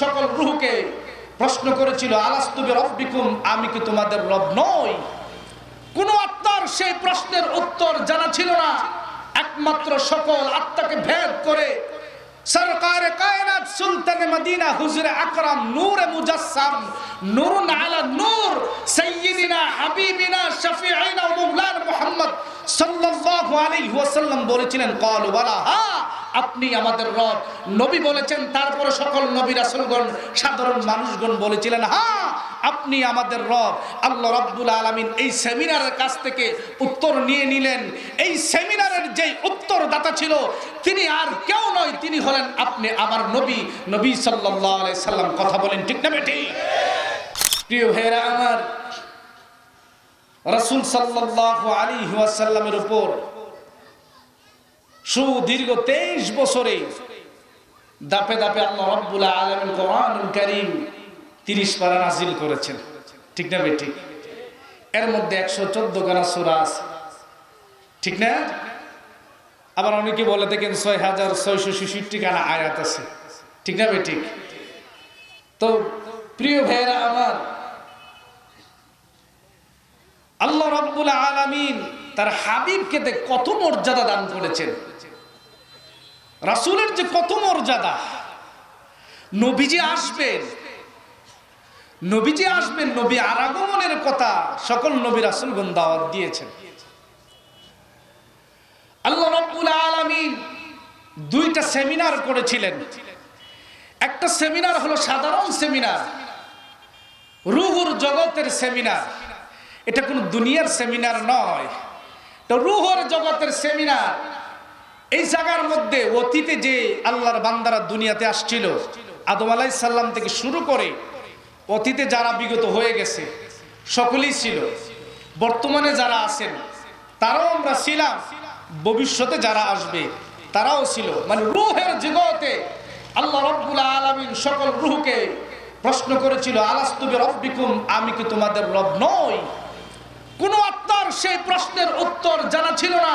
সকল রুহকে প্রশ্ন করেছিল আলাস্তুবে রব্বিকুম আমি কি তোমাদের রব নই? কোন আত্মার সেই প্রশ্নের উত্তর জানা ছিল না। একমাত্র সকল আত্মাকে ভেদ করে সরকার আলা বলেছিলেন বালা হ্যাঁ আপনি আমাদের রব। নবী বলেছেন তারপরে সকল নবী রাসূলগণ, সাধারণ মানুষগণ বলেছিলেন হ্যাঁ আপনি আমাদের রব। আল্লাহ রাব্বুল আলামিন এই সেমিনারের কাছ থেকে উত্তর নিয়ে নিলেন। এই সেমিনারের যেই উত্তরদাতা ছিল, তিনি আর কেউ নয়, তিনি হলেন আপনি আমার নবী। নবী আলাইহি সাল্লাম, কথা বলেন ঠিক না বেটি প্রিয় ভাইরা আমার রাসূল সাল্লাল্লাহু আলাইহি ওয়াসাল্লামের উপর সুদীর্ঘ তেইশ বছরে দাপে দাপে আল্লাহ রব্বুল আলমিন কোরআনুল করিম তিরিশ পারা নাজিল করেছেন। ঠিক না বে ঠিক? এর মধ্যে একশো চোদ্দ গানা সুরা আছে। ঠিক না? আবার অনেকে বলে দেখেন ছয় হাজার ছয়শো ছেষট্টি গানা আয়াত আছে। ঠিক না বে ঠিক? তো প্রিয় ভাইয়েরা আমার, আল্লাহ রব্বুল আলামিন তার হাবিবকে কত মর্যাদা দান করেছেন। রাসূলের যে কত মর্যাদা। নবীজি আসবেন। নবীজি আসবেন, নবী আরাগমনের কথা সকল নবী রাসূলগণ দাওয়াত দিয়েছেন। আল্লাহ রব্বুল আলামিন দুইটা সেমিনার করেছিলেন। একটা সেমিনার হলো সাধারণ সেমিনার, রুহুর জগতের সেমিনার। এটা কোনো দুনিয়ার সেমিনার নয়। তো রুহর জগতের সেমিনার। এই জায়গার মধ্যে অতীতে যে আল্লাহর বান্দারা দুনিয়াতে আসছিল, আদম আলাই সাল্লাম থেকে শুরু করে অতীতে যারা বিগত হয়ে গেছে, সকলেই ছিল। বর্তমানে যারা আছেন, তারাও আমরা ছিলাম। ভবিষ্যতে যারা আসবে, তারাও ছিল। মানে রুহের জগতে আল্লাহ রব্বুল আলমিন সকল রুহকে প্রশ্ন করেছিল আলাস্তুবে রব্বিকুম আমি কি তোমাদের রব নই? কোন আত্মার সেই প্রশ্নের উত্তর জানা ছিল না।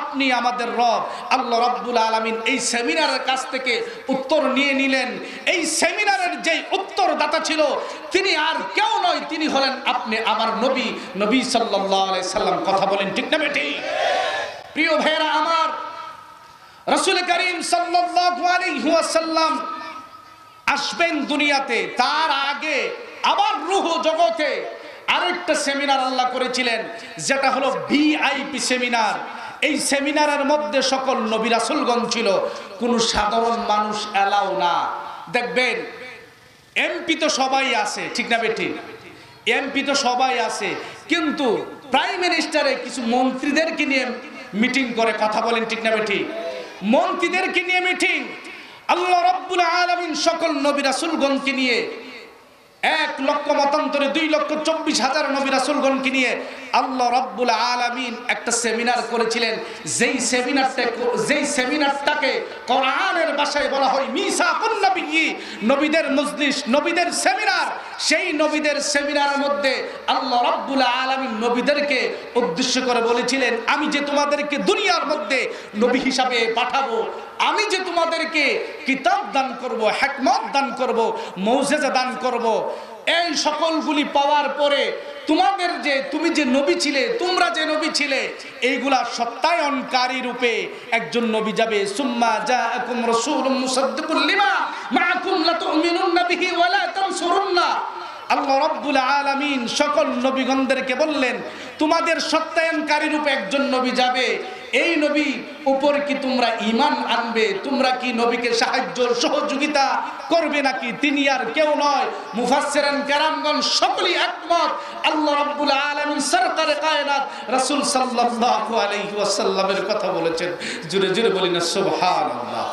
আপনি আমাদের রব। আল্লাহ রব্বুল আলামিন এই সেমিনারের কাছ থেকে উত্তর নিয়ে নিলেন। এই সেমিনারের যেই উত্তরদাতা ছিল, তিনি আর কেউ নয়, তিনি হলেন আপনি আমার নবী নবী আলাইহি সাল্লাম। কথা বলেন ঠিক না বেটি প্রিয় ভাইরা আমার, রসুল করিম ওয়াসাল্লাম আসবেন দুনিয়াতে, তার আগে আবার রুহ জগতে আরেকটা সেমিনার আল্লাহ করেছিলেন, যেটা হলো ভিআইপি সেমিনার। এই সেমিনারের মধ্যে সকল নবী রাসূলগণ ছিল। কোনো সাধারণ মানুষ এলাও না। দেখবেন, এমপি তো সবাই আছে, ঠিক না বেঠিক? এমপি তো সবাই আছে, কিন্তু প্রাইম মিনিস্টারে কিছু মন্ত্রীদেরকে নিয়ে মিটিং করে কথা বলেন, ঠিক না বেঠিক? মন্ত্রীদেরকে নিয়ে মিটিং। আল্লাহ রব্বুল আলামিন সকল নবী রাসূলগণকে নিয়ে এক লক্ষ মতান্তরে দুই লক্ষ চব্বিশ হাজার নবী রাসূলগণকে নিয়ে আল্লাহ রব্বুল আলামিন একটা সেমিনার করেছিলেন। যেই সেমিনারটা যেই সেমিনারটাকে কোরআনের বাসায় বলা হয় মিসাকুন নবিয়্যি নবীদের মজলিস, নবীদের সেমিনার, সেই নবীদের সেমিনারের মধ্যে আল্লাহ রব্বুল আলামিন নবীদেরকে উদ্দেশ্য করে বলেছিলেন, আমি যে তোমাদেরকে দুনিয়ার মধ্যে নবী হিসাবে পাঠাবো আমি যে তোমাদেরকে কিতাব দান করব হ্যাকমত দান করব, মৌজেজা দান করব, এই সকলগুলি পাওয়ার পরে তোমাদের যে, তুমি যে নবী ছিলে, তোমরা যে নবী ছিলে, এইগুলা সত্যায়নকারী রূপে একজন নবী যাবে। সুম্মা জাআকুম রাসূলুম মুসাদ্দিকুল লিমা, মাআকুম লা তুমিনুন বিহি ওয়া লা তানসুরুন্না আল্লাহ রব্বুল আলামিন সকল নবীগণদেরকে বললেন, তোমাদের সত্যায়নকারী রূপে একজন নবী যাবে। এই নবী উপর কি তোমরা ইমান আনবে? তোমরা কি নবীকে সাহায্য সহযোগিতা করবে নাকি? তিনি আর কেউ নয়। মুফাসসিরান কেরামগণ সকলেই একমত। আল্লাহ রাব্বুল আলামিন সরকারে কায়নাত রাসূল সাল্লাল্লাহু আলাইহি ওয়াসাল্লামের কথা বলেছেন। জুরে জুরে বলি না, সুবহানাল্লাহ।